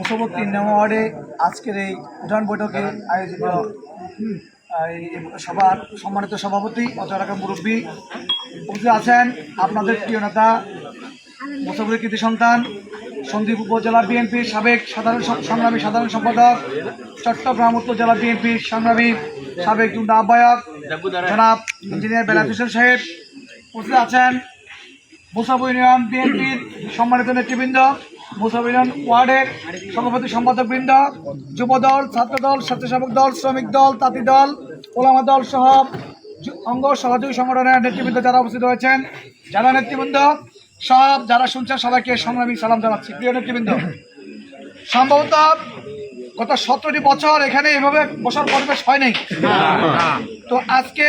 মুসবর তিন নম্বর ওয়ার্ডে আজকের এই উঠান বৈঠকে আয়োজিত সভার সম্মানিত সভাপতি এলাকার মুরব্বী উপস্থিত আছেন। আপনাদের প্রিয় নেতা মুসবরের কৃতি সন্তান, সন্দ্বীপ উপজেলা বিএনপির সাবেক সাধারণ সংগ্রামী সাধারণ সম্পাদক, চট্টগ্রাম জেলা বিএনপির সংগ্রামী সাবেক যুগ্ম আহ্বায়ক জনাব ইঞ্জিনিয়ার বেলাত হোসেন সাহেব উপস্থিত আছেন। মুসাফ ইউনিয়ন বিএনপির সম্মানিত নেতৃবৃন্দ মুসাফ ওয়ার্ডের সভাপতি সম্পাদক বৃন্দ যুব দল ছাত্র দল স্বেচ্ছাসেবক দল, শ্রমিক দল, তাঁতি দল, ওলামা দল সহ অঙ্গ সহযোগী সংগঠনের নেতৃবৃন্দ যারা উপস্থিত হয়েছেন যারা নেতৃবৃন্দ, সব যারা শুনছেন সবাইকে সংগ্রামী সালাম জানাচ্ছি। প্রিয় নেতৃবৃন্দ, সম্ভবত গত সতেরোটি বছর এখানে এভাবে বসার পরিবেশ হয়নি তো আজকে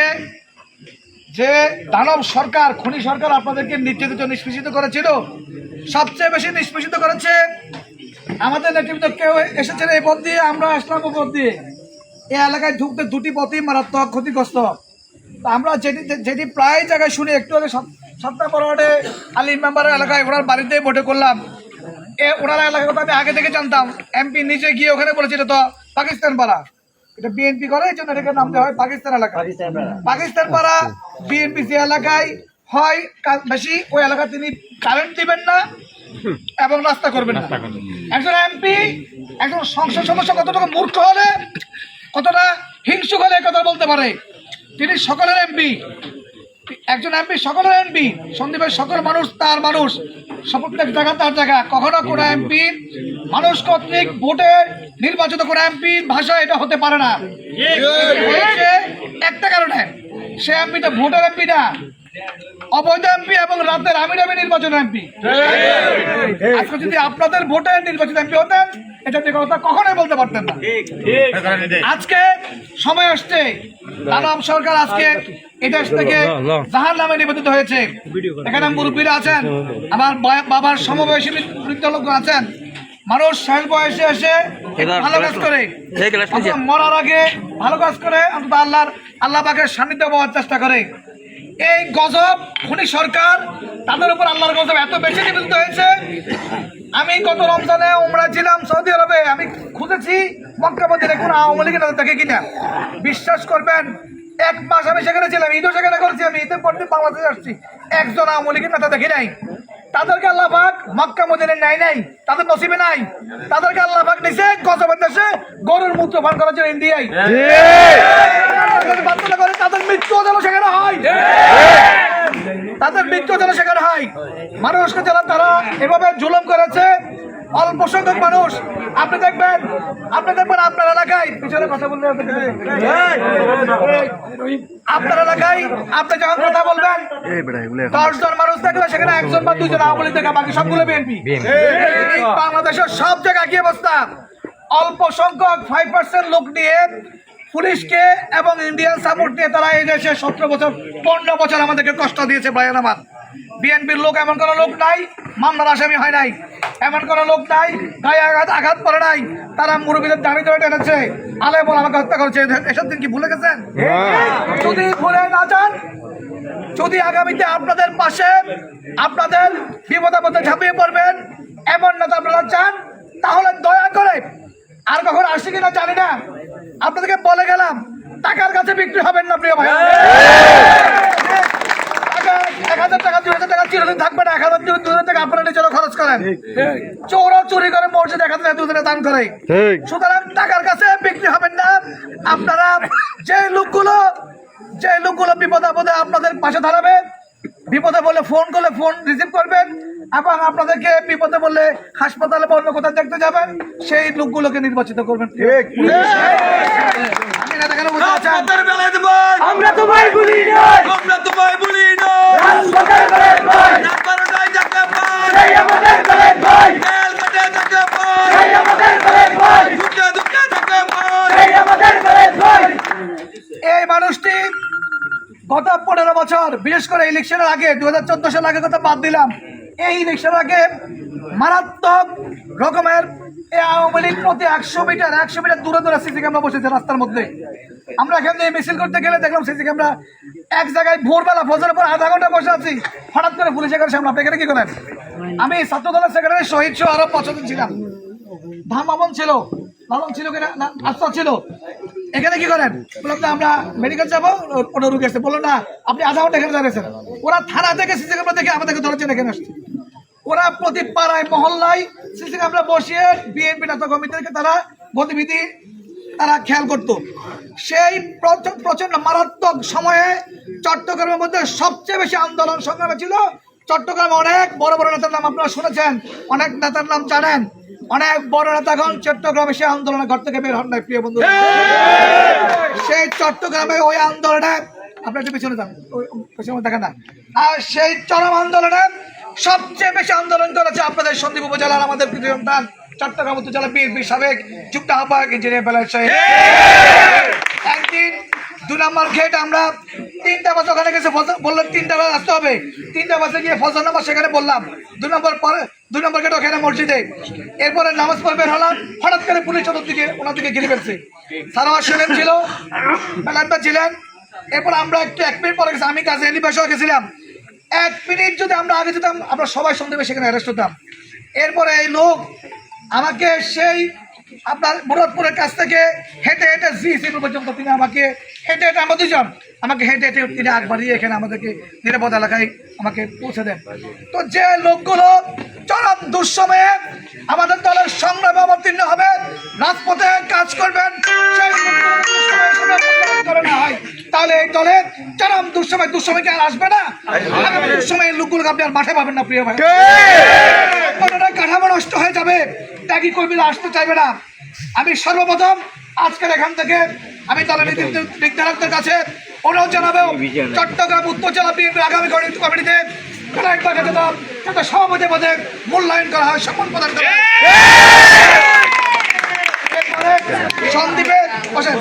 যে দানব সরকার, খনি সরকার আপনাদেরকে নির্যাতিত নিষ্পেষিত করেছিল সবচেয়ে বেশি নিষ্পেষিত করেছে আমাদের নেতৃত্ব কেউ এসেছেন এই পথ দিয়ে আমরা আসলাম পথ দিয়ে। এই এলাকায় ঢুকতে দুটি পথই মারাত্মক ক্ষতিগ্রস্ত। আমরা যেটি যেটি প্রায় জায়গায় শুনি একটু আগে সাত- সাতটা পরোয়াটে আলী মেম্বারের এলাকায় ওনার বাড়িতে ভোটে করলাম। এ ওনার এলাকার কথা আমি আগে থেকে জানতাম। এমপি নিচে গিয়ে ওখানে বলেছিল তো পাকিস্তান পাড়া। এটা বিএনপি করে এই জন্য এটাকে নাম দেওয়া হয় পাকিস্তান এলাকা। পাকিস্তান পাড়া। বিএনপি যে এলাকায় হয় বেশি ওই এলাকায় তিনি কারেন্ট দিবেন না এবং রাস্তা করবেন না। একজন এমপি একজন সংসদ সদস্য কতটুকু মূর্খ হলে কতটা হিংসুক হলে কথা বলতে পারে? তিনি সকলের এমপি একজন এমপি সকলের এমপি সন্দীপের সকল মানুষ তার মানুষ। প্রত্যেক জায়গা তার জায়গা। কখনো কোনো এমপি মানুষ কর্তৃক ভোটে নির্বাচিত কোনো এমপির ভাষা এটা হতে পারে না। একটা কারণে। সে এমপিটা ভোটের এমপি না। অবৈধ এমপি এবং রাতের আমি নামে নির্বাচন এমপি। আজকে যদি আপনাদের ভোটে নির্বাচিত এমপি হতেন এটা নিয়ে কথা কখনোই বলতে পারতেন না। আজকে সময় আসছে দানব সরকার আজকে এই দেশ থেকে জাহার নামে নিবেদিত হয়েছে। এখানে মুরব্বীরা আছেন আমার বাবার সমবয়সী বৃদ্ধ লোক আছেন। মানুষ শেষ বয়সে এসে ভালো কাজ করে। মরার আগে ভালো কাজ করে অন্তত আল্লাহর আল্লাহ পাকের সান্নিধ্য পাওয়ার চেষ্টা করে। এই গজব, খুনি সরকার, তাদের উপর আল্লাহর গজব এত বেশি নিবেদিত হয়েছে। আমি গত রমজানে উমরা ছিলাম সৌদি আরবে, আমি খুঁজেছি মক্কাপতির এখন আওয়ামী লীগের নেতা দেখে কিনা। বিশ্বাস করবেন, এক মাস আমি সেখানে ছিলাম, ঈদও সেখানে করেছি আমি, ঈদের পর দিন বাংলাদেশে আসছি। একজন আওয়ামী লীগের নেতা দেখি নাই। তাদেরকে আল্লাহ পাক মক্কা মদিনে নাই নাই। তাদের নসিবে নাই। তাদেরকে আল্লাহ পাক নিছে গজবের দেশে গরুর মূত্র পান করার জন্য ইন্ডিয়ায়। করে তাদের মৃত্যু যেন সেখানে হয়। তাদের মৃত্যু যেন সেখানে হয়। মানুষকে যারা তারা এভাবে জুলুম করেছে অল্প সংখ্যক মানুষ আপনি দেখবেন আপনি দেখবেন আপনার এলাকায় পিছনে কথা বললে আপনার এলাকায় আপনি যখন কথা বলবেন দশ জন মানুষ দেখলে সেখানে একজন বা দুজন আওয়ামী লীগ দেখা বাকি সবগুলো বিএনপি। বাংলাদেশের সব জায়গায় কি অবস্থা। অল্প সংখ্যক ফাইভ পার্সেন্ট লোক নিয়ে পুলিশকে এবং ইন্ডিয়ান সাপোর্ট নিয়ে তারা এই দেশে সতেরো বছর পনেরো বছর আমাদেরকে কষ্ট দিয়েছে ভাইয়ান আমার। বিএনপির লোক এমন কোনো লোক নাই মামলার আসামি হয় নাই। এমন কোনো লোক নাই গায়ে আঘাত আঘাত করে নাই। তারা মুরব্বীদের দাবি ধরে টেনেছে। আলে বল আমাকে হত্যা করেছে। এসব দিন কি ভুলে গেছেন? যদি ভুলে না যান যদি আগামীতে আপনাদের পাশে আপনাদের বিপদ আপদে ঝাঁপিয়ে পড়বেন এমন নেতা আপনারা চান তাহলে দয়া করে আর কখন আসি কিনা জানি না। আপনাদেরকে বলে গেলাম টাকার কাছে বিক্রি হবেন না প্রিয় ভাই। এক হাজার টাকা দুই হাজার টাকা চিরদিন থাকবে না এক হাজার দুই হাজার টাকা আপনারা নিজেরা খরচ করেন। চোরা চুরি করে মসজিদ এক হাজার দুদিনে দান করে সুতরাং টাকার কাছে বিক্রি হবেন না। আপনারা যে লোকগুলো যে লোকগুলো বিপদ আপদে আপনাদের পাশে দাঁড়াবে বিপদে বলে ফোন করলে ফোন রিসিভ করবেন এবং আপনাদেরকে বিপদে বললে হাসপাতালে বা অন্য কোথাও দেখতে যাবেন সেই লোকগুলোকে নির্বাচিত করবেন। আমি না দেখানো বুঝতে পারছেন? রাজপথের বেলায় ভাই আমরা তোমায় ভুলি নাই আমরা তো বলি না রাজপথের বেলায় ভাই রাত বারোটায় যাকে ভাই এই আমাদের বেলায় ভাই তেল কাটে যাকে ভাই এই আমাদের বেলায় ভাই দুঃখে দুঃখে যাকে ভাই এই আমাদের বেলায় ভাই এই মানুষটি গত পনেরো বছর বিশেষ করে ইলেকশনের আগে দু হাজার চোদ্দ সাল আগে কথা বাদ দিলাম। এই ইলেকশনের আগে মারাত্মক রকমের এই আওয়ামী লীগ প্রতি একশো মিটার একশো মিটার দূরে দূরে সিসি ক্যামেরা বসেছে রাস্তার মধ্যে। আমরা এখান থেকে মিছিল করতে গেলে দেখলাম সিসি ক্যামেরা এক জায়গায় ভোরবেলা ফজরের পর আধা ঘণ্টা বসে আছি। হঠাৎ করে পুলিশ এখানে সামনে আপনি এখানে কি করেন আমি ছাত্র দলের সেক্রেটারি শহীদ সহ আরও পছন্দ ছিলাম। ধান ভবন ছিল ভবন ছিল কিনা, না আস্থা ছিল। এখানে কি করেন? বললাম যে আমরা মেডিকেল যাব। ওটা রুগী আসছে। বলল, না, আপনি আধা ঘণ্টা এখানে দাঁড়িয়েছেন ওরা থানা থেকে সিসি ক্যামেরা দেখে আমাদেরকে ধরেছেন এখানে আসছে। ওরা প্রতি পাড়ায়, মহল্লায় সিসি ক্যামেরা বসিয়ে বিএনপি নেতা কমিটিকে তারা গতিবিধি তারা খেয়াল করতো। সেই প্রচ- প্রচণ্ড মারাত্মক সময়ে চট্টগ্রামের মধ্যে সবচেয়ে বেশি আন্দোলন সংগ্রামে ছিল। চট্টগ্রামে অনেক বড় বড় নেতার নাম আপনারা শুনেছেন, অনেক নেতার নাম জানেন, অনেক বড় নেতাগণ চট্টগ্রামে সেই আন্দোলনে ঘর থেকে বের হন নাই, প্রিয় বন্ধু সেই চট্টগ্রামে ওই আন্দোলনে আপনার একটু পিছনে যান পিছনে দেখেন না। আর সেই চরম আন্দোলনে সবচেয়ে বেশি আন্দোলন করেছে আপনাদের সন্দীপ উপজেলার আমাদের প্রিয় সন্তান চট্টগ্রাম উপজেলা বিএনপি সাবেক যুক্ত আহ্বায়ক ইঞ্জিনিয়ার সাহেব। একদিন দু নম্বর গেট আমরা তিনটা বাস ওখানে গেছে বললেন তিনটা বাস আসতে হবে। তিনটা বাসে গিয়ে ফজর নামাজ সেখানে বললাম। দু নম্বর পরে দু নম্বর গেট ওখানে মসজিদে। এরপরে নামাজ পড়বে হলাম, হঠাৎ করে পুলিশ চতুর্দিকে ওনার দিকে ঘিরে ফেলছে। সারাওয়ার সেলেম ছিল বেলানটা ছিলেন। এরপর আমরা একটু এক মিনিট পরে গেছি, আমি কাজে এলি বাসায় গেছিলাম। এক মিনিট যদি আমরা আগে যেতাম, আমরা সবাই সন্দেহে সেখানে অ্যারেস্ট হতাম। এরপরে এই লোক আমাকে সেই আপনার মুরাদপুরের কাছ থেকে হেঁটে হেঁটে জি পর্যন্ত তিনি আমাকে হেঁটে হেঁটে আমরা দুজন আমাকে হেঁটে হেঁটে তিনি আগ বাড়িয়ে এখানে আমাদেরকে নিরাপদ এলাকায় আমাকে পৌঁছে দেন। তো যে লোকগুলো চরম দুঃসময়ে আমাদের দলের সংগ্রামে অবতীর্ণ হবে রাজপথে কাজ করবেন সেই করে না হয়। তাহলে এই দলের চরম দুঃসময় দুঃসময় কি আর আসবে না? আগামী দুঃসময় লোকগুলোকে আপনি আর মাঠে পাবেন না প্রিয় ভাই। কাঠামো নষ্ট হয়ে যাবে। ত্যাগী কর্মীরা আসতে চাইবে না। আমি সর্বপ্রথম আজকের এখান থেকে আমি দলের নির্ধারকদের কাছে অনুরোধ জানাব চট্টগ্রাম উত্তর জেলা বিএনপির আগামী গণিত কমিটিতে যাতে সভাপতি পদে মূল্যায়ন করা হয় সম্মান প্রদান করা হয়। এরপরে সন্দীপে বসেন।